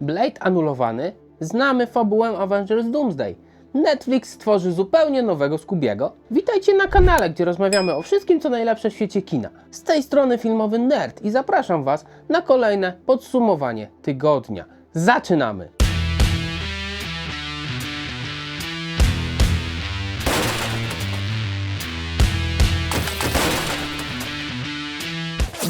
Blade anulowany? Znamy fabułę Avengers Doomsday. Netflix stworzy zupełnie nowego Scoobiego. Witajcie na kanale, gdzie rozmawiamy o wszystkim, co najlepsze w świecie kina. Z tej strony filmowy nerd i zapraszam Was na kolejne podsumowanie tygodnia. Zaczynamy!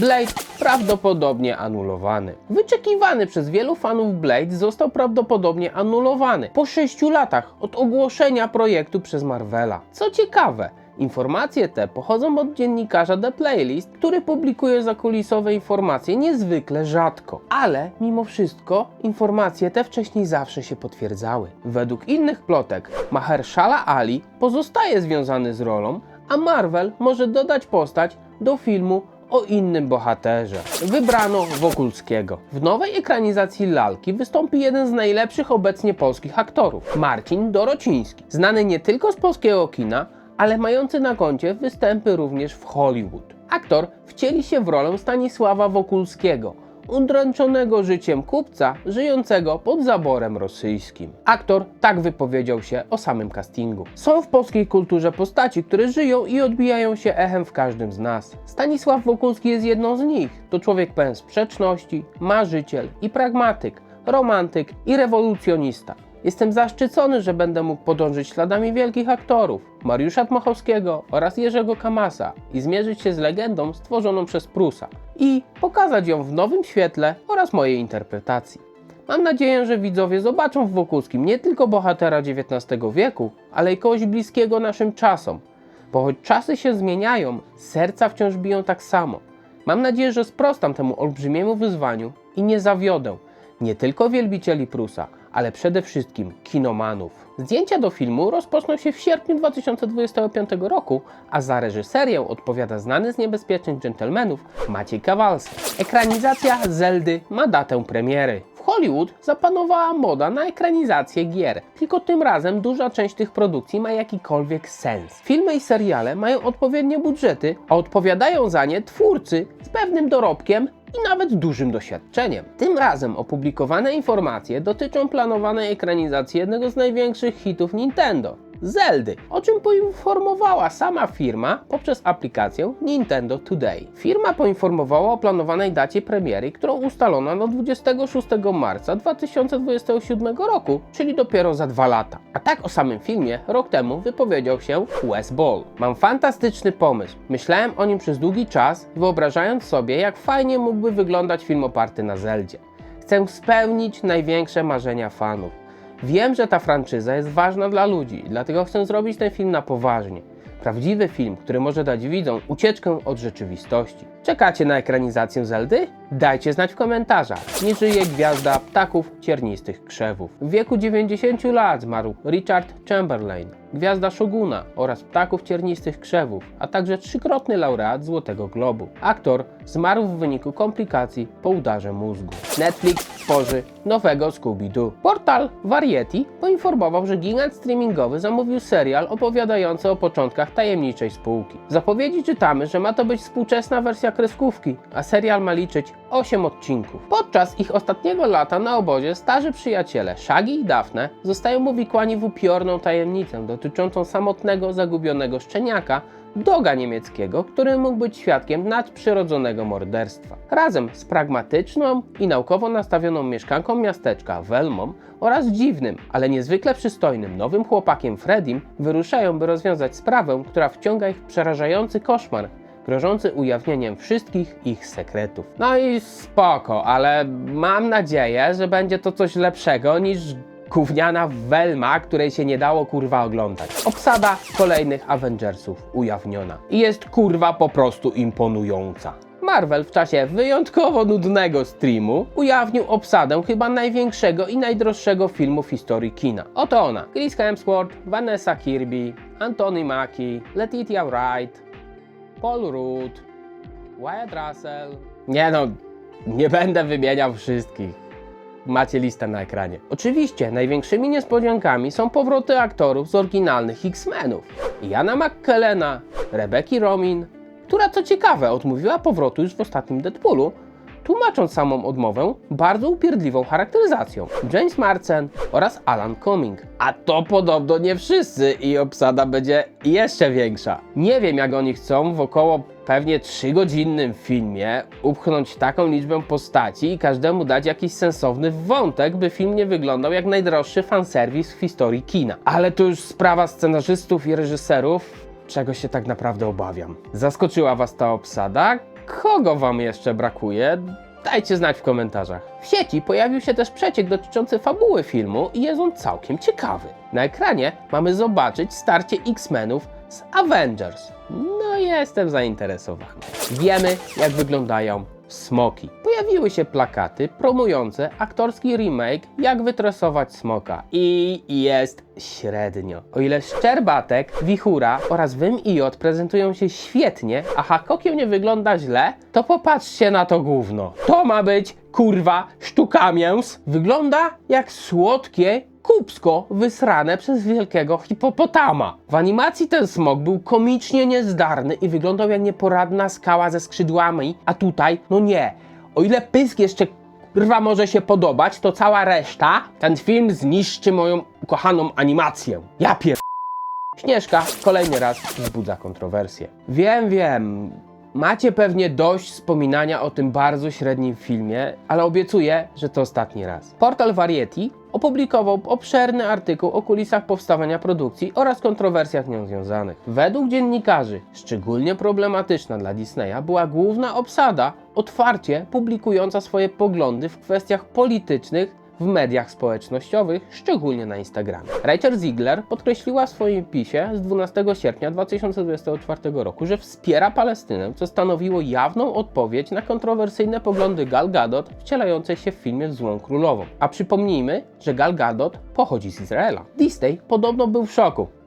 Blade prawdopodobnie anulowany. Wyczekiwany przez wielu fanów Blade został prawdopodobnie anulowany po 6 latach od ogłoszenia projektu przez Marvela. Co ciekawe, Informacje te pochodzą od dziennikarza The Playlist, który publikuje zakulisowe informacje niezwykle rzadko. Ale mimo wszystko informacje te wcześniej zawsze się potwierdzały. Według innych plotek Mahershala Ali pozostaje związany z rolą, a Marvel może dodać postać do filmu o innym bohaterze. Wybrano Wokulskiego. W nowej ekranizacji Lalki wystąpi jeden z najlepszych obecnie polskich aktorów, Marcin Dorociński. Znany nie tylko z polskiego kina, ale mający na koncie występy również w Hollywood. Aktor wcieli się w rolę Stanisława Wokulskiego, udręczonego życiem kupca żyjącego pod zaborem rosyjskim. Aktor tak wypowiedział się o samym castingu. Są w polskiej kulturze postaci, które żyją i odbijają się echem w każdym z nas. Stanisław Wokulski jest jedną z nich. To człowiek pełen sprzeczności, marzyciel i pragmatyk, romantyk i rewolucjonista. Jestem zaszczycony, że będę mógł podążyć śladami wielkich aktorów Mariusza Dmochowskiego oraz Jerzego Kamasa i zmierzyć się z legendą stworzoną przez Prusa i pokazać ją w nowym świetle oraz mojej interpretacji. Mam nadzieję, że widzowie zobaczą w Wokulskim nie tylko bohatera XIX wieku, ale i kogoś bliskiego naszym czasom. Bo choć czasy się zmieniają, serca wciąż biją tak samo. Mam nadzieję, że sprostam temu olbrzymiemu wyzwaniu i nie zawiodę nie tylko wielbicieli Prusa, ale przede wszystkim kinomanów. Zdjęcia do filmu rozpoczną się w sierpniu 2025 roku, a za reżyserię odpowiada znany z niebezpiecznych dżentelmenów Maciej Kawalski. Ekranizacja Zeldy ma datę premiery. Hollywood zapanowała moda na ekranizację gier, tylko tym razem duża część tych produkcji ma jakikolwiek sens. Filmy i seriale mają odpowiednie budżety, a odpowiadają za nie twórcy z pewnym dorobkiem i nawet dużym doświadczeniem. Tym razem opublikowane informacje dotyczą planowanej ekranizacji jednego z największych hitów Nintendo. Zeldy, o czym poinformowała sama firma poprzez aplikację Nintendo Today. Firma poinformowała o planowanej dacie premiery, którą ustalono na 26 marca 2027 roku, czyli dopiero za dwa lata. A tak o samym filmie rok temu wypowiedział się Wes Ball. Mam fantastyczny pomysł. Myślałem o nim przez długi czas, wyobrażając sobie, jak fajnie mógłby wyglądać film oparty na Zeldzie. Chcę spełnić największe marzenia fanów. Wiem, że ta franczyza jest ważna dla ludzi, dlatego chcę zrobić ten film na poważnie. Prawdziwy film, który może dać widzom ucieczkę od rzeczywistości. Czekacie na ekranizację Zeldy? Dajcie znać w komentarzach. Nie żyje gwiazda ptaków ciernistych krzewów. W wieku 90 lat zmarł Richard Chamberlain, gwiazda Shoguna oraz ptaków ciernistych krzewów, a także trzykrotny laureat Złotego Globu. Aktor zmarł w wyniku komplikacji po udarze mózgu. Netflix tworzy nowego Scooby-Doo. Portal Variety poinformował, że gigant streamingowy zamówił serial opowiadający o początkach tajemniczej spółki. Zapowiedzi czytamy, że ma to być współczesna wersja kreskówki, a serial ma liczyć 8 odcinków. Podczas ich ostatniego lata na obozie starzy przyjaciele Shaggy i Daphne zostają uwikłani w upiorną tajemnicę dotyczącą samotnego, zagubionego szczeniaka, doga niemieckiego, który mógł być świadkiem nadprzyrodzonego morderstwa. Razem z pragmatyczną i naukowo nastawioną mieszkanką miasteczka Velmą oraz dziwnym, ale niezwykle przystojnym nowym chłopakiem Fredim wyruszają, by rozwiązać sprawę, która wciąga ich w przerażający koszmar, grożący ujawnieniem wszystkich ich sekretów. No i spoko, ale mam nadzieję, że będzie to coś lepszego niż gówniana Velma, której się nie dało kurwa oglądać. Obsada kolejnych Avengersów ujawniona. I jest kurwa po prostu imponująca. Marvel w czasie wyjątkowo nudnego streamu ujawnił obsadę chyba największego i najdroższego filmu w historii kina. Oto ona. Chris Hemsworth, Vanessa Kirby, Anthony Mackie, Letitia Wright, Paul Rudd, Wyatt Russell. Nie no, nie będę wymieniał wszystkich. Macie listę na ekranie. Oczywiście największymi niespodziankami są powroty aktorów z oryginalnych X-Menów. Jana McKellena, Rebeki Romin, która co ciekawe odmówiła powrotu już w ostatnim Deadpoolu, tłumacząc samą odmowę bardzo upierdliwą charakteryzacją. James Marsden oraz Alan Cumming. A to podobno nie wszyscy i obsada będzie jeszcze większa. Nie wiem jak oni chcą w około pewnie 3-godzinnym filmie upchnąć taką liczbę postaci i każdemu dać jakiś sensowny wątek, by film nie wyglądał jak najdroższy fanserwis w historii kina. Ale to już sprawa scenarzystów i reżyserów, czego się tak naprawdę obawiam. Zaskoczyła Was ta obsada? Kogo Wam jeszcze brakuje? Dajcie znać w komentarzach. W sieci pojawił się też przeciek dotyczący fabuły filmu i jest on całkiem ciekawy. Na ekranie mamy zobaczyć starcie X-Menów z Avengers. No jestem zainteresowany. Wiemy jak wyglądają smoki. Pojawiły się plakaty promujące aktorski remake Jak wytresować smoka i jest średnio. O ile Szczerbatek, Wichura oraz Wym i J prezentują się świetnie, a Hakokiem nie wygląda źle, to popatrzcie na to gówno. To ma być kurwa sztuka mięs. Wygląda jak słodkie kupsko wysrane przez wielkiego hipopotama. W animacji ten smok był komicznie niezdarny i wyglądał jak nieporadna skała ze skrzydłami, a tutaj, no nie. O ile pysk jeszcze kurwa może się podobać, to cała reszta, ten film zniszczy moją ukochaną animację. Ja pier... Śnieżka kolejny raz wzbudza kontrowersję. Wiem, wiem, macie pewnie dość wspominania o tym bardzo średnim filmie, ale obiecuję, że to ostatni raz. Portal Variety opublikował obszerny artykuł o kulisach powstawania produkcji oraz kontrowersjach nią związanych. Według dziennikarzy, szczególnie problematyczna dla Disneya była główna obsada otwarcie publikująca swoje poglądy w kwestiach politycznych w mediach społecznościowych, szczególnie na Instagramie. Rachel Ziegler podkreśliła w swoim pisie z 12 sierpnia 2024 roku, że wspiera Palestynę, co stanowiło jawną odpowiedź na kontrowersyjne poglądy Gal Gadot wcielającej się w filmie Złą Królową. A przypomnijmy, że Gal Gadot pochodzi z Izraela. Disney podobno był w szoku.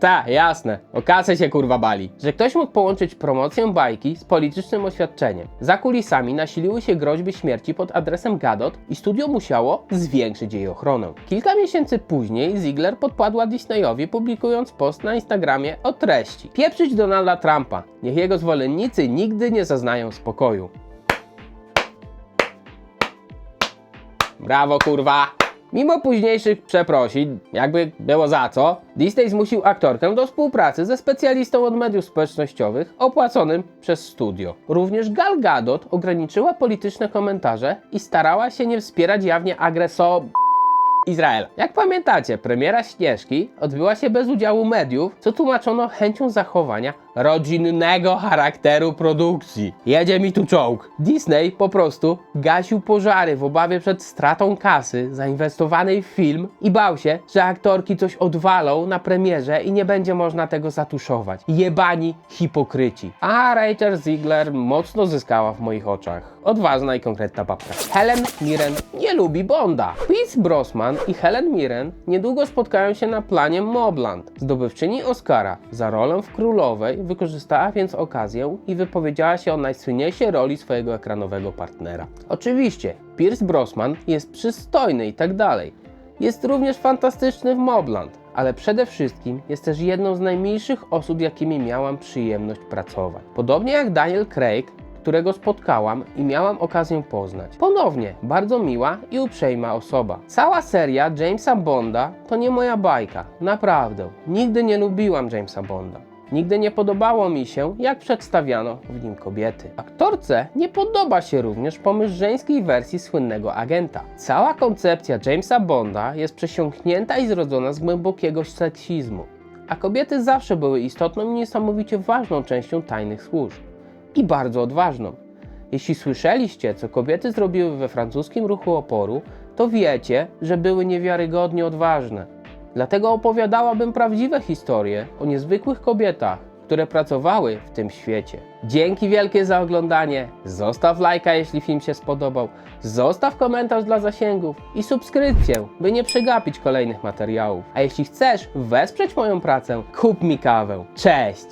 Ta, jasne. O kasę się kurwa bali. Że ktoś mógł połączyć promocję bajki z politycznym oświadczeniem. Za kulisami nasiliły się groźby śmierci pod adresem Gadot i studio musiało zwiększyć jej ochronę. Kilka miesięcy później Ziegler podpadła Disneyowi publikując post na Instagramie o treści. Pieprzyć Donalda Trumpa. Niech jego zwolennicy nigdy nie zaznają spokoju. Brawo kurwa! Mimo późniejszych przeprosin, jakby było za co, Disney zmusił aktorkę do współpracy ze specjalistą od mediów społecznościowych opłaconym przez studio. Również Gal Gadot ograniczyła polityczne komentarze i starała się nie wspierać jawnie agresor... Izraela. Jak pamiętacie, premiera Śnieżki odbyła się bez udziału mediów, co tłumaczono chęcią zachowania rodzinnego charakteru produkcji. Jedzie mi tu czołg. Disney po prostu gasił pożary w obawie przed stratą kasy zainwestowanej w film i bał się, że aktorki coś odwalą na premierze i nie będzie można tego zatuszować. Jebani hipokryci. A Rachel Ziegler mocno zyskała w moich oczach. Odważna i konkretna babka. Helen Mirren nie lubi Bonda. Pierce Brosnan i Helen Mirren niedługo spotkają się na planie Mobland. Zdobywczyni Oscara za rolę w Królowej wykorzystała więc okazję i wypowiedziała się o najsłynniejszej roli swojego ekranowego partnera. Oczywiście, Pierce Brosnan jest przystojny i tak dalej. Jest również fantastyczny w Mobland, ale przede wszystkim jest też jedną z najmilszych osób, jakimi miałam przyjemność pracować. Podobnie jak Daniel Craig, którego spotkałam i miałam okazję poznać. Ponownie bardzo miła i uprzejma osoba. Cała seria Jamesa Bonda to nie moja bajka, naprawdę. Nigdy nie lubiłam Jamesa Bonda. Nigdy nie podobało mi się, jak przedstawiano w nim kobiety. Aktorce nie podoba się również pomysł żeńskiej wersji słynnego agenta. Cała koncepcja Jamesa Bonda jest przesiąknięta i zrodzona z głębokiego seksizmu. A kobiety zawsze były istotną i niesamowicie ważną częścią tajnych służb. I bardzo odważną. Jeśli słyszeliście, co kobiety zrobiły we francuskim ruchu oporu, to wiecie, że były niewiarygodnie odważne. Dlatego opowiadałabym prawdziwe historie o niezwykłych kobietach, które pracowały w tym świecie. Dzięki wielkie za oglądanie. Zostaw lajka, jeśli film się spodobał. Zostaw komentarz dla zasięgów i subskrypcję, by nie przegapić kolejnych materiałów. A jeśli chcesz wesprzeć moją pracę, kup mi kawę. Cześć!